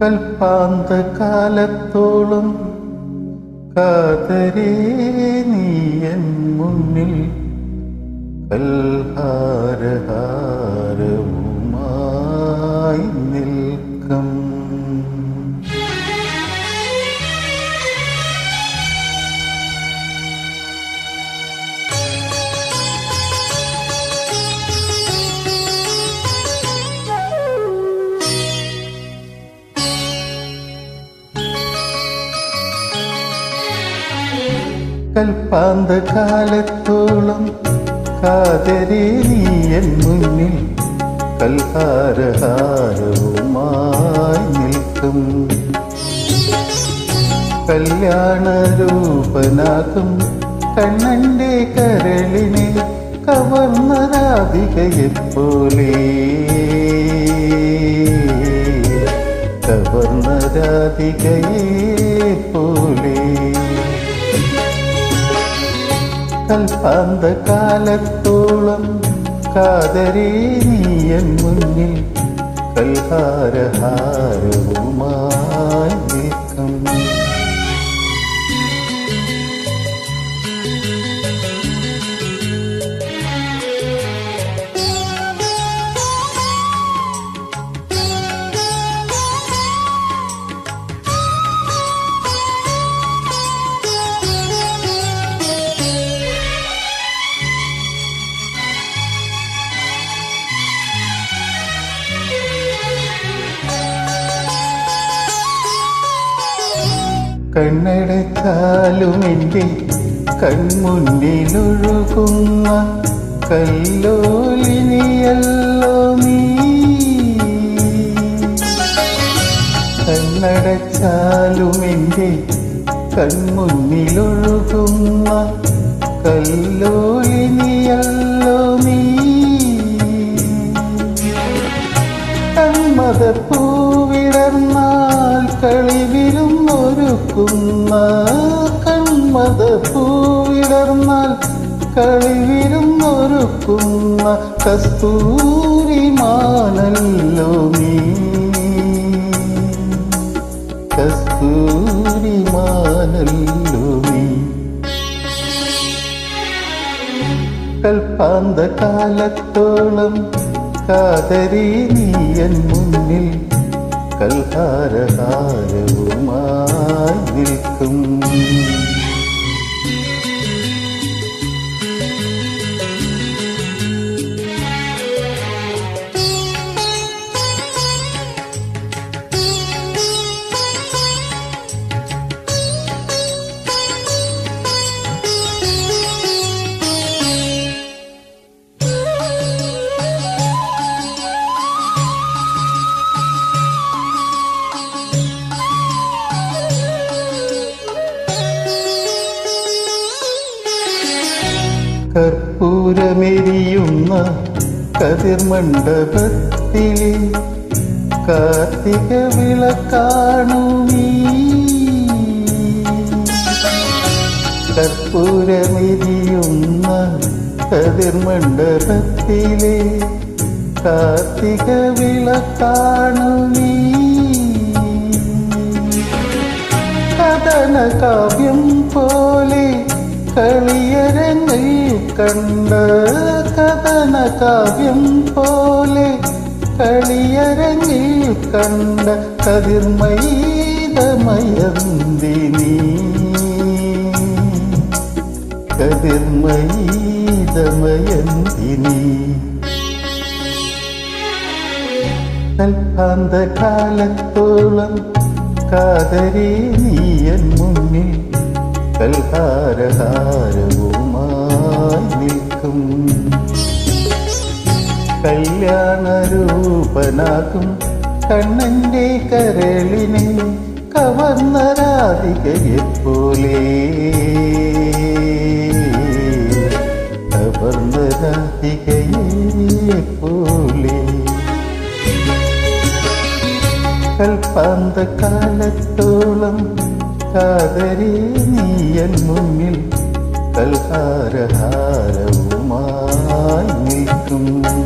കൽപ്പാന്ത കാലത്തോളം കാതരേ നീയൻ കൽപ്പാന്ത കാലത്തോളം കാതരേ മുന്നിൽ കൽഹാരഹാരവുമായി നിൽക്കും. കല്യാണരൂപനാകും കണ്ണന്റെ കരളിനെ കവർന്ന രാധികയെപ്പോലെ കവർന്ന രാധികയെപ്പോലെ കൽപ്പാന്ത കാലത്തോളം കാതരേ നീയൻ മുന്നിൽ കൽഹാരഹാരവുമായി നിൽക്കും. കണ്ണടച്ചാലും എന്റെ കൺമുന്നിലൊഴുകുന്ന കല്ലോലിനിയല്ലോ നീ. കണ്ണടച്ചാലും എന്റെ കൺമുന്നിലൊഴുകുന്ന കല്ലോലിനിയല്ലോ നീ. കന്മതപ്പൂവിടർന്നാൽ ഒരുക്കുന്ന കന്മതപ്പൂവിടർന്നാൽ കളിവിലും ഒരുക്കുന്ന കസ്തൂരിമാനല്ലോ നീ. കസ്തൂരിമാനല്ലോ നീ. കൽപ്പാന്ത കാലത്തോളം കാതരി നീയൻ മുന്നിൽ കൽഹാരഹാരവുമായി നിൽക്കും. കർപ്പൂരമെരിയുന്ന കതിർമണ്ഡപത്തിലെ കാർത്തിക വിളക്കാണു നീ കതിർ കതിർമണ്ഡപത്തിലെ കാർത്തിക വിളക്കാണു നീ കഥന കാവ്യം പോലെ കളിയരങ്ങിൽ കണ്ട കഥന കാവ്യം പോലെ കളിയരങ്ങിൽ കണ്ട കതിർമൈതമയന്തിനി കതിർമൈതമയന്തിനി കൽപ്പാന്ത കാലത്തോളം കാതരേ നീയൻ മുന്നിൽ കൽഹാരഹാരവുമായി കല്യാണരൂപനാകും കണ്ണന്റെ കരളിനെ കവർന്ന രാധികയെപ്പോലെ കവർന്ന രാധികയെപ്പോലെ കൽപ്പാന്ത കാലത്തോളം കാതരേ നീയൻ മുന്നിൽ കൽഹാരഹാരവുമായി നിൽക്കും